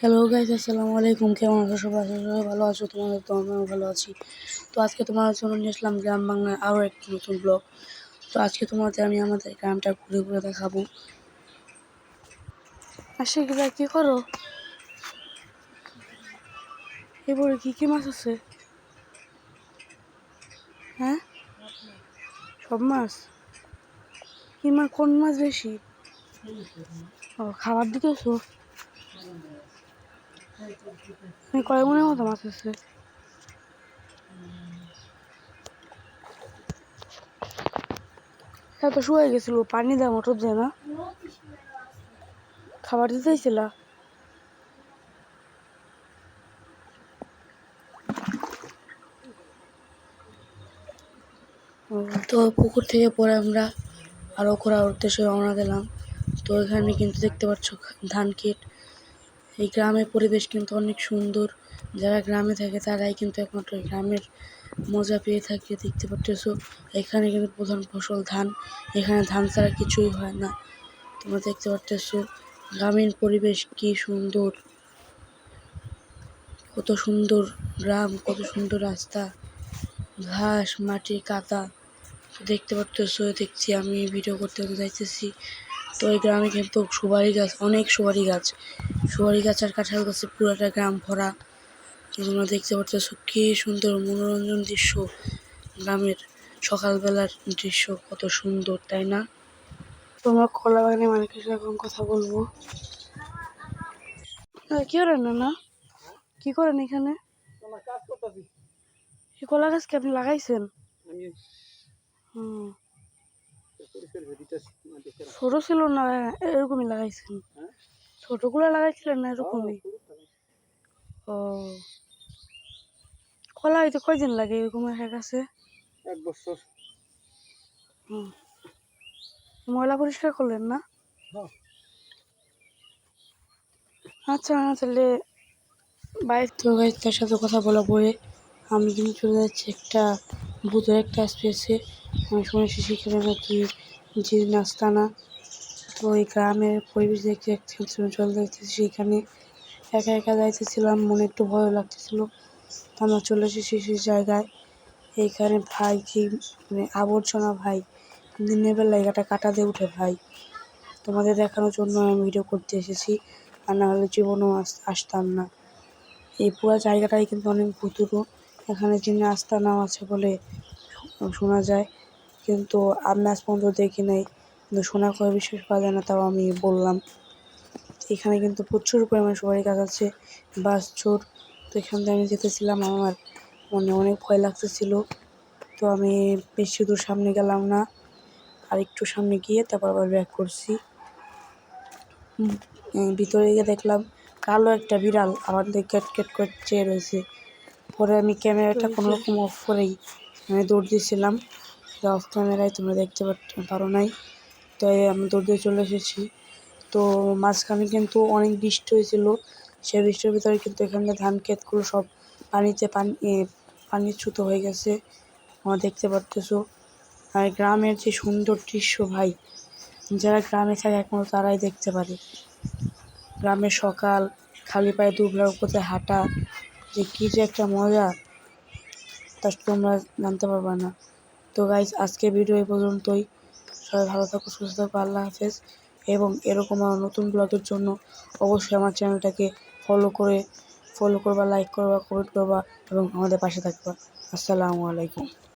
Hello guys আসসালামু আলাইকুম। কেমন আছো সবাই? করি সবাই ভালো আছো। তোমাদের তো আমিও ভালো আছি। তো আজকে তোমাদের জন্য নিয়ে আসলাম গ্রাম বাংলার আরও একটি নতুন ব্লগ তো আজকে তোমাদের আমি আমাদের গ্রামটা ঘুরে ঘুরে দেখাবো। আসে গিলা কী করো? এবারে কী কী মাছ আছে? হ্যাঁ? সব মাছ? কি মাছ কোন মাছ বেশি? ও, খাবার দিতেছো? কয় মনের মতো মাছ আছে। এত শুয়ে গেছিল, পানি দেয়, মোটর দেয় না। খাবার দিতেছিল তো পুকুর থেকে পরে আমরা আরও ঘোরার উদ্দেশ্যে রওনা দিলাম। তো এখানে কিন্তু দেখতে পাচ্ছ ধান ক্ষেত। এই গ্রামের পরিবেশ কিন্তু অনেক সুন্দর। যারা গ্রামে থাকে তারাই কিন্তু একমাত্র গ্রামের মজা পেয়ে থাকে, দেখতে পাচ্ছ এখানে কিন্তু প্রধান ফসল ধান। এখানে ধান ছাড়া কিছুই হয় না। তোমরা দেখতে পাচ্ছ গ্রামীণ পরিবেশ কি সুন্দর। কত সুন্দর গ্রাম, কত সুন্দর রাস্তা। ঘাস, মাটি, কাদা। দেখতে পাচ্ছ দেখছি আমি ভিডিও করতে করতে যাইতেছি। তো এই গ্রামে কিন্তু সুপারি গাছ অনেক সুপারি গাছ। সুপারি গাছ আর কাঁঠাল গাছে পুরোটা গ্রাম ভরা। তোমরা দেখতে পাচ্ছ কি সুন্দর মনোরঞ্জন দৃশ্য গ্রামের সকালবেলার দৃশ্য কত সুন্দর তাই না? তোমরা কলা বাগানে মালিকের সাথে এখন কথা বলব? কি করেন না কি করেন এখানে? এই কলা গাছ কি আপনি লাগাইছেন? ছোট ছিল না এরকমই লাগাইছেন। ছোটগুলো লাগাইছিলেন না এরকমই? ও কলা হইতে কয়দিন লাগে এরকম এক গাছে? এক বছর। হুম। ময়লা পরিষ্কার করলেন না? হ্যাঁ। আচ্ছা তাহলে বাইরে তো তার সাথে কথা বলা পরে আমি কিন্তু চলে যাচ্ছি একটা ভূতের একটা স্পেসে আমি শুনেছি সেখানে নাকি যে নাস্তানা তো ওই গ্রামের পরিবেশ দেখতে দেখতে চলে যাইতেছি সেখানে একা একা যাইতেছিলাম মনে একটু ভয় লাগতেছিল আমরা চলে এসেছি সেই জায়গায় এইখানে ভাই কি মানে আবর্জনা ভাই দিনের বেলা এটা কাটা দিয়ে উঠে ভাই তোমাদের দেখানোর জন্য আমি ভিডিও করতে এসেছি আর না হলে জীবনেও আসতাম না এই পুরো জায়গাটাই কিন্তু অনেক ভুতুরো এখানে যিনি আস্তানাও আছে বলে শোনা যায় কিন্তু আমি আজ পর্যন্ত দেখি নাই। কিন্তু শোনা করে বিশ্বাস করা যায় না তাও আমি বললাম। এখানে কিন্তু প্রচুর পরিমাণে সবারই কাজ আছে বাস চোর। তো এখান থেকে আমি যেতেছিলাম আমার মনে অনেক ভয় লাগতেছিল। তো আমি বেশি দূর সামনে গেলাম না আর একটু সামনে গিয়ে তারপর আবার ব্যাক করছি। ভিতরে গিয়ে দেখলাম কালো একটা বিড়াল আমাদের ক্যাট ক্যাট করে চেয়ে রয়েছে। পরে আমি ক্যামেরাটা কোনো রকম অফ করেই আমি দৌড় দিয়েছিলাম। অফ ক্যামেরায় তোমরা দেখতে পারো নাই। তো আমি দৌড় দিয়ে চলে এসেছি। তো মাঝখানে কিন্তু অনেক বৃষ্টি হয়েছিল। সে বৃষ্টির ভিতরে কিন্তু এখানে ধান ক্ষেতগুলো সব পানিতে পানি পানির ছুতো হয়ে গেছে। তোমরা দেখতে পারতেছো। আর গ্রামের যে সুন্দর দৃশ্য ভাই, যারা গ্রামে থাকে একমাত্র তারাই দেখতে পারে। গ্রামের সকাল, খালি পায়ে দুবলার উপরে হাঁটা, যে কী যে একটা মজা, তা তোমরা জানতে পারবা না। তো গাইজ আজকে ভিডিও এ পর্যন্তই। সবাই ভালো থাকো, সুস্থ থাকো, আল্লাহ হাফেজ। এবং এরকম আরও নতুন ব্লগের জন্য অবশ্যই আমার চ্যানেলটাকে ফলো করে ফলো করবা লাইক করবা কমেন্ট করবা, এবং আমাদের পাশে থাকবা। আসসালামু আলাইকুম।